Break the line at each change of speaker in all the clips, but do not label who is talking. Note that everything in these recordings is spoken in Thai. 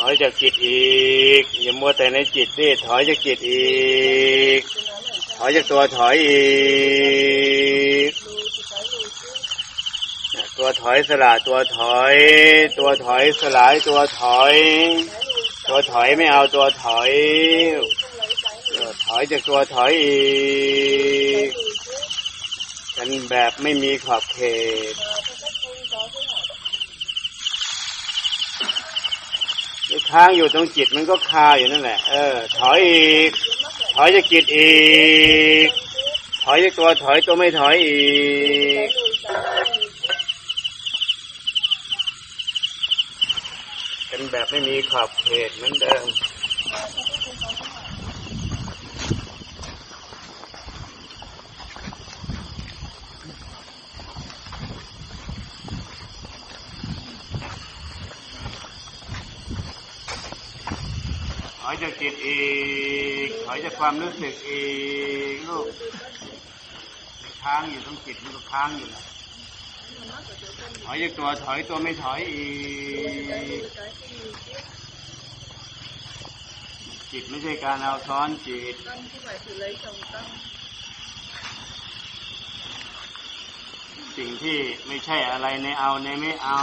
ถอยจากจิตอีก อย่ามัวแต่ในจิตสิถอยจากจิตอีก ถอยจากตัวถอยอีก ตัวถอยสละตัวถอย ตัวถอยสลายตัวถอย ตัวถอยไม่เอาตัวถอยถอยจากตัวถอยอีกกันแบบไม่มีขอบเขต ค้างอยู่ตรงจิตมันก็คาอยู่นั่นแหละ เออ ถอยอีก ถอยจากจิตอีก ถอยจากตัวถอยตัวไม่ถอยอีก เป็นแบบไม่มีขอบเขตเหมือนเดิม อยจากจิตอีกถอยจากความรู้สึกอีกลูกค้างอยู่ตรงจิตมันก็ค้างอยู่นะถอยจากตัวถอยตัวไม่ถอยอีกจิตไม่ใช่การเอาซ้อนจิตสิ่งที่ไม่ใช่อะไรในเอาในไม่เอา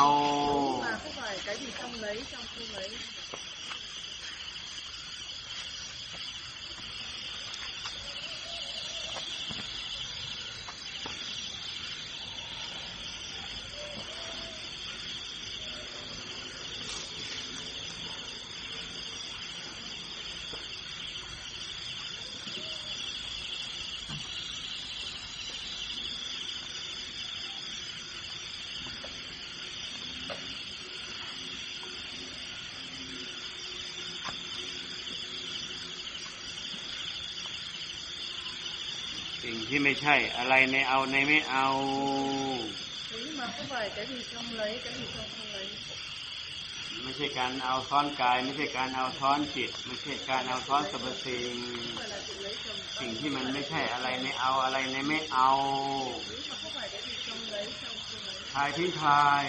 ที่ไม่ใช่ อะไรในเอาในไม่เอา
thế nhưng mà không phải cái gì trong lấy cái gì trong không lấy
ไม่ใช่การเอาซ้อนกาย ไม่ใช่การเอาซ้อนจิต ไม่ใช่การเอาซ้อนสรรพสิ่ง
không phải là sự lấy chồng tâm
สิ่งที่มันไม่ใช่อะไรในเอาอะไรในไม่เอา
thế mà không phải cái gì trong lấy trong không lấy
ทายทิ้งทาย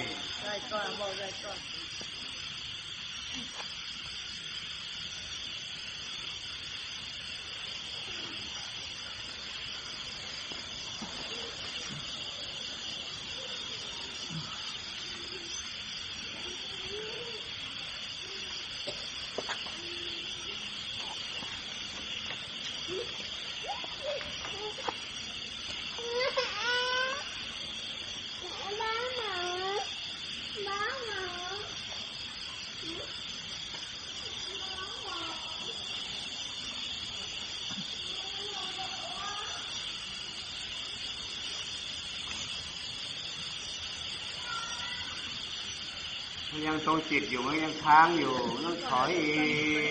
ยังทรงจิตอยู่มันยังค้างอยู่ต้องถอยอี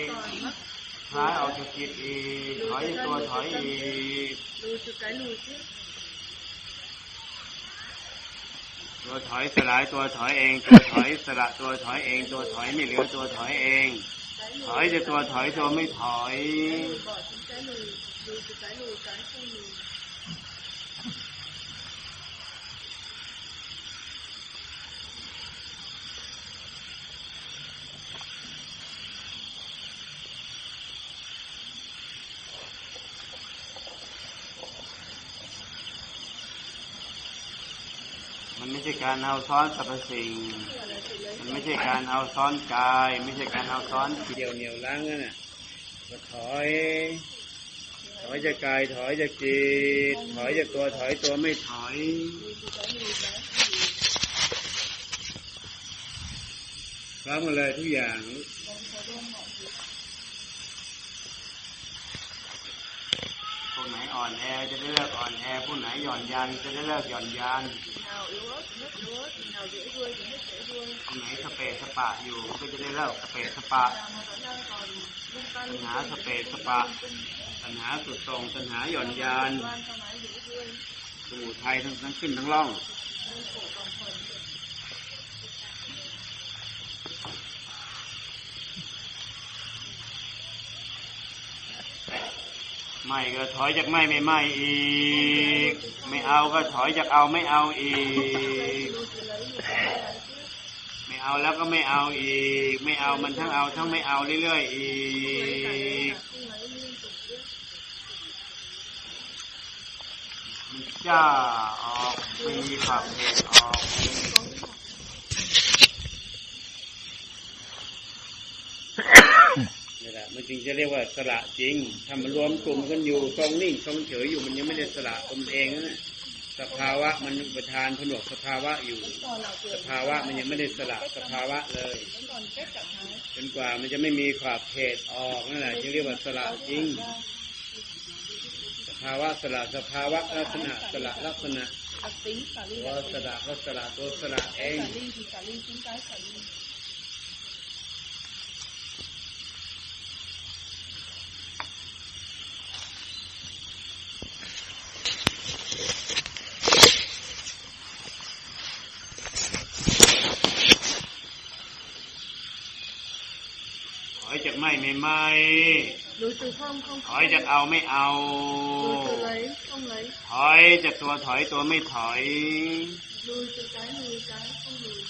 กหายออกจากจิตอีกถอยตัวถอยอีกตัวถอยสลายตัวถอยเอง ตัวถอยสละตัวถอยเอง ตัวถอยไม่เหลือตัวถอยเอง ถอยจะตัวถอยตัวไม่ถอย มันไม่ใช่การเอาซ้อนสรรพสิ่ง มันไม่ใช่การเอาซ้อนกาย ไม่ใช่การเอาซ้อนเดียวเหนียวล้างนั่นน่ะก็ถอยถอยจากกายถอยจากจิตถอยจากตัวถอยตัวไม่ถอย
lùi từ cái lùi cái không lùi
พร้อมกันเลยทุกอย่าง
vâng có luôn mọi thứ
พวกไหน อ่อนแอจะได้เลิกอ่อนแอพวกไหนหย่อนยานจะได้เลิกหย่อนยาน
nào yếu ớt thì hết yếu ớt nào dễ vơi thì hết dễ vơi
พวกไหนสเปรสปะอยู่ก็จะได้เลิกสเปรสปะปัญหาสเปรสปะปัญหาสุดตรงปัญหาหย่อนยานสมุทัยทั้งทั้งขึ้นทั้งล่อง ไม่ก็ถอยจากไม่ไม่ไม่อีก ไม่เอาก็ถอยจากเอาไม่เอาอีก ไม่เอาแล้วก็ไม่เอาอีก ไม่เอามันทั้งเอาทั้งไม่เอาเรื่อยๆอี
không lấy liên tục chứ
จ้าออกมีขับเหตุออกนี่แหละ มันจึงจะเรียกว่าสละจริงถ้ามันรวมกลุ่มกันอยู่ทรงนิ่งทรงเฉยอยู่มันยังไม่ได้สละตนเองนะสภาวะมันประทานผนวกสภาวะอยู่
còn là
ส
chuyện
ภาวะมันยังไม่ได้สละสภาวะเลย
vẫn còn kết trạng thái
จนกว่ามันจะไม่มีขอบเขตออกนั่นแหละจึงเรียกว่าสละจริง สภาวะสละสภาวะลักษณะสละลักษณะ
đặc tính xả ly
ตัว
đặc
ส
tính
ละก็สละตัวสละเอง
xả ly thì xả ly chính cái xả ly
ถอยจาก ไม่ไม่ไม่
lùi từ không không
ถอยจากเอาไม่เอา
lùi từ lấy không lấy
ถอยจากตัวถอยตัวไม่ถอย
lùi từ cái lùi cái không lùi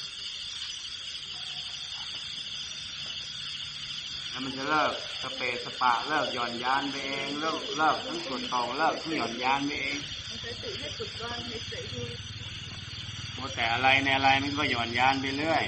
แล้วมันจะเลิกสเปรสปะเลิกหย่อนยานไปเองเลิกเลิกทั้งส่วนตองเลิกทั้งหย่อนยานไปเอง
nó sẽ tự hết cực đoan hết dễ thôi
โมแต่อะไรในอะไรมันก็หย่อนยานไปเรื่อย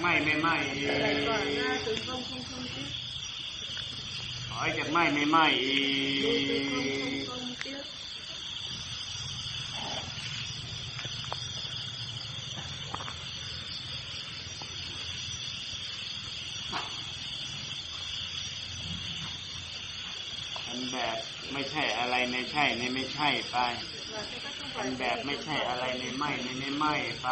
ไหมไม่ไหมอีกถอยจากไหมไม่ไหมอีกมันแบบไม่ใช่อะไรในใช่ในไม่ใช่ไป เป็นแบบไม่ใช่อะไรในไม่ในในไม่ไป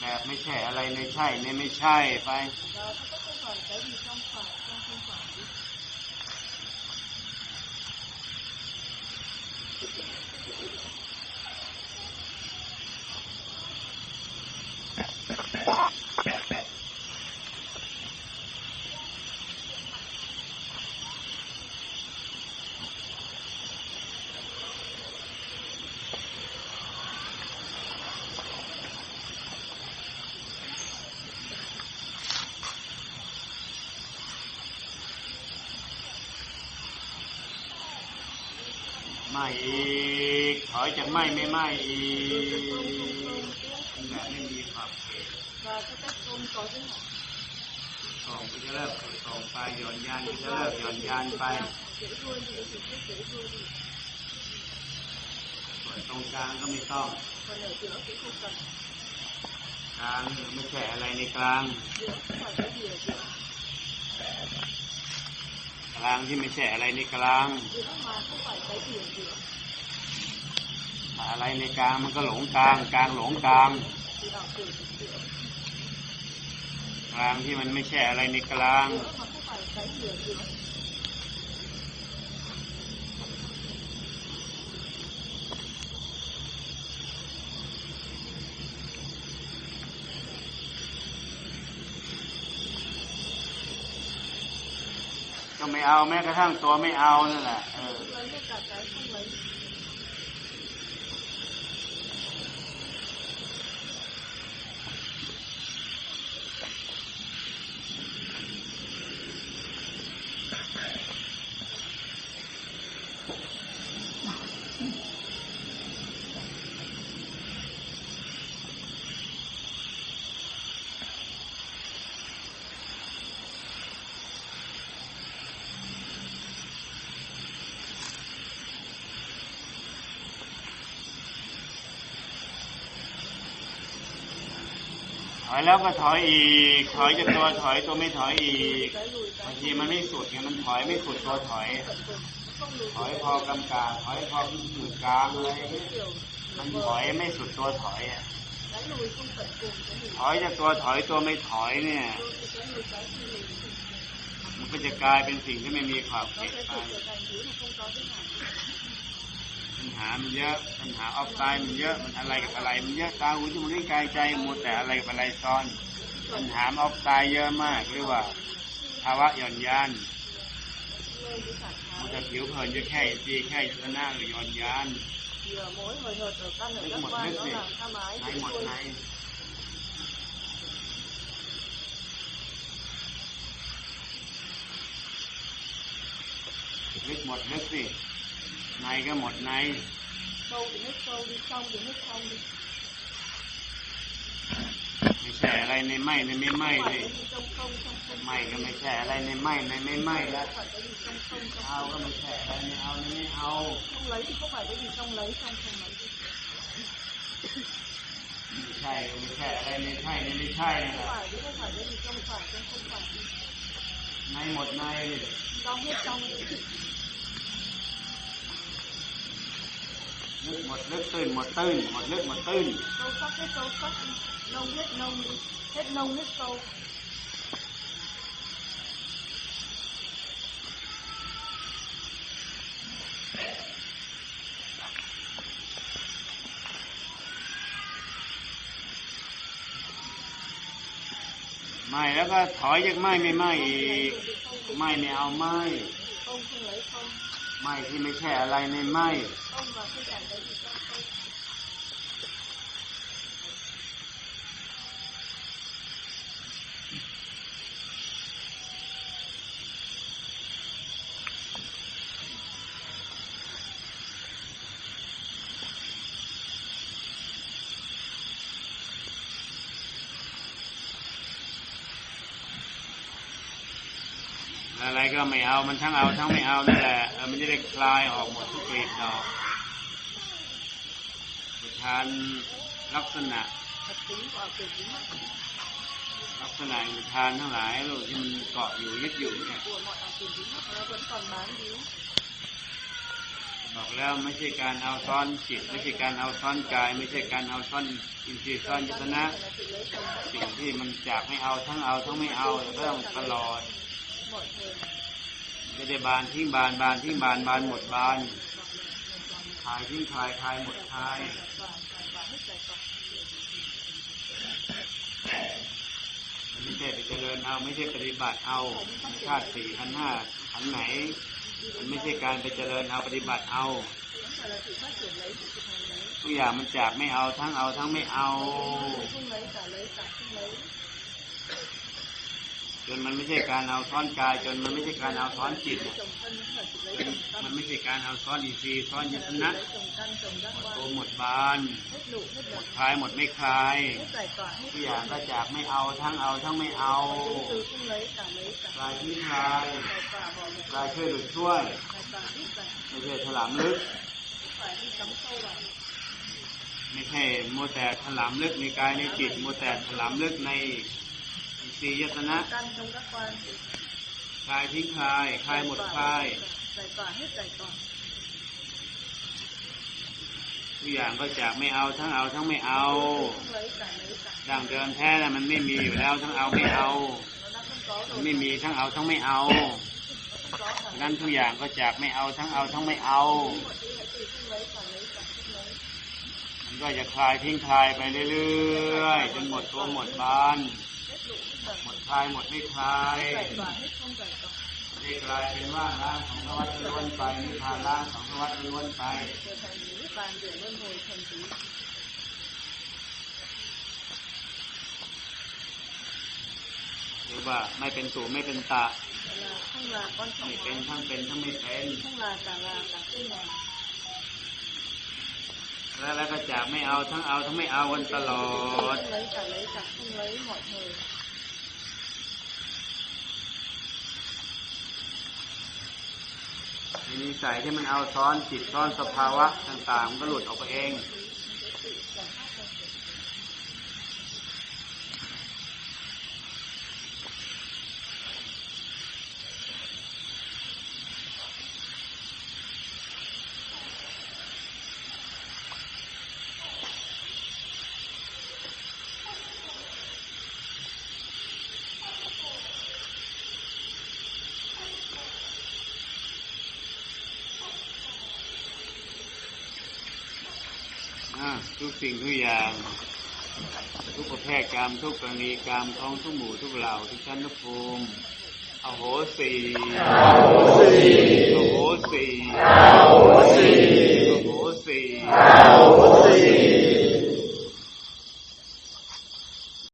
แบบไม่ใช่อะไรในใช่ในไม่ใช่ไป ไม่อีก ถอยจากไม่ไม่ไม่อีกแบบไม่มีขอบเขต
và theo cách không có giới hạn
ส่งก็จะเลิกส่งไปหย่อนยานก็จะเลิกหย่อนยานไปส่วนตรงกลางก็ไม่ต้องกลางไม่ใช่อะไรในกลาง กลางที่ไม่ใช่อะไรในกลางอะไรในกลางมันก็หลงกลาง กลางหลงกลางกลางที่มันไม่ใช่อะไรในกลาง ไม่เอาแม้กระทั่งตัวไม่เอานั่นแหละเออ
lấy hết cả cái không lấy
อยแล้วก็ถอยอีก ถอยจากตัวถอยตัวไม่ถอยอีกบางทีมันไม่สุดไงมันถอยไม่สุดตัวถอย ถอยพอกำกางถอยพอคือกลางอะไรอย่างเงี้ยมันถอยไม่สุดตัวถอยอะถอยจากตัวถอยตัวไม่ถอยเนี่ย มันก็จะกลายเป็นสิ่งที่ไม่มีขอบ
nó
เขต
sẽ
ไป ปัญหามันเยอะปัญหาออฟไลน์มันเยอะมันอะไรกับอะไรมันเยอะตาหูจมูกลิ้นกายใจมัวแต่อะไรกับอะไรซ้อน ปัญหาออฟไลน์เยอะมากเรียกว่าภาวะหย่อนยานมันจะผิวเผินจะแค่จีแค่ชนะหรือหย่อนยาน
thì ở mỗi hồi hợt ở căn ở giác
một
quan
nét
nó
gì?
là tham ái
ในหมด
đuôi
ในลึกหมดลึกสิ ในก็หมดในา
ห
ไม่เแช่อะไรในไหมในไม่ไหม
เลย
ไม่ก็ไม่แช่อะไรในไม่ในไม่ไหมแล้วเอาก็ไม่แช่อะไรในเอาในไม่เอา
ไม่เขา
ไม่ใช่ไม่ใช่อะไรไม่ใช่ไม่ใช่นะ
คในหมด
ในต้องให้
จอง
ลึกหมดลึกตื้นหมดตื้นหมดลึกหมดตื้น
sâu sắc hết sâu sắc nông hết nông đi hết nông hết sâu
ไม่แล้วก็ถอยจากไม่ไม่ไม่อีกไม่ไม่เอาไม่
không không lấy không
ไม่ที่ไม่ใช่อะไรในไม่ อะไรก็ไม่เอามันทั้งเอาทั้งไม่เอานั่นแหละมันจะได้คลายออกหมดทุกกลีบดอกทานลักษณะลักษณะอุทานทั้งหลายลูกที่มันเกาะอยู่ยึดอยู่เนี่ยบอกแล้วไม่ใช่การเอาซ้อนจิต ไม่ใช่การเอาซ้อนกาย ไม่ใช่การเอาซ้อนอินทรีย์ซ้อนยตนะสิ่งที่มันจากไม่เอาทั้งเอาทั้งไม่เอาก็ต้องตลอด
mọi thời
ไม่ได้บานทิ้งบานบานทิ้งบานบานหมดบานคลายทิ้งคลายคลายหมดคลายไม่ใช่ไปเจริญเอาไม่ใช่ปฏิบัติเอาธาตุสี่ขันห้าขันไหน มันไม่ใช่การไปเจริญเอาปฏิบัติเอาทุกอย่างมันจากไม่เอาทั้งเอาทั้งไม่เอา จนมันไม่ใช่การเอาซ้อนกาย จนมันไม่ใช่การเอาซ้อนจิต มันไม่ใช่การเอาซ้อนอินทรีซ้อนยต
tự
นะ
lấy chồng căn chồng giác
โต
quan
หมดบานหมดคลายหมดไม่คลายทุกอย่างก็จากไม่เอาทั้งเอาทั้งไม่เอาคลายที่คลายคลายช่วยหลุดช่วยไม่ใช่ถลำลึกไม่ใช่มัวแต่ถลำลึกในกายในจิตมัวแต่ถลำลึกใน อินทรีย์ยตนะคลายทิ้งคลายคลายหมดคลาย
giải tỏa hết giải tỏa
ทุกอย่างก็จากไม่เอาทั้งเอาทั้งไม่เอาดังเดิมแท้นะมันไม่มีอยู่แล้วทั้งเอาไม่เอามันไม่มีทั้งเอาทั้งไม่เอา
nó không có cả
นั้นทุกอย่างก็จากไม่เอาทั้งเอาทั้งไม่เอามันก็จะคลายทิ้งคลายไปเรื่อยๆจนหมดตัวหมดบาน หมดคลายหมดไม่คลายได้กลายเป็นว่างล้างของพระวัตรล้วนไปนิพพานล้างของพระวัตรล้วนไปหรือว่าไม่เป็นสูไม่เป็นตะ
là không là quan
ไม่เป็นทั้งเป็นทั้งไม่เป็นแล้วแล้วก็จากไม่เอาทั้งเอาทั้งไม่เอากันตลอด นิสัยที่มันเอาซ้อนจิตซ้อนสภาวะต่างๆมันก็หลุดออกไปเอง ทุกสิ่งทุกอย่าง ทุกประเภทกรรมทุกกรณีกรรมของทุกหมู่ทุกเหล่าทุกชั้นทุกภูมิอโหสีอโหสีอโหสีอโหสี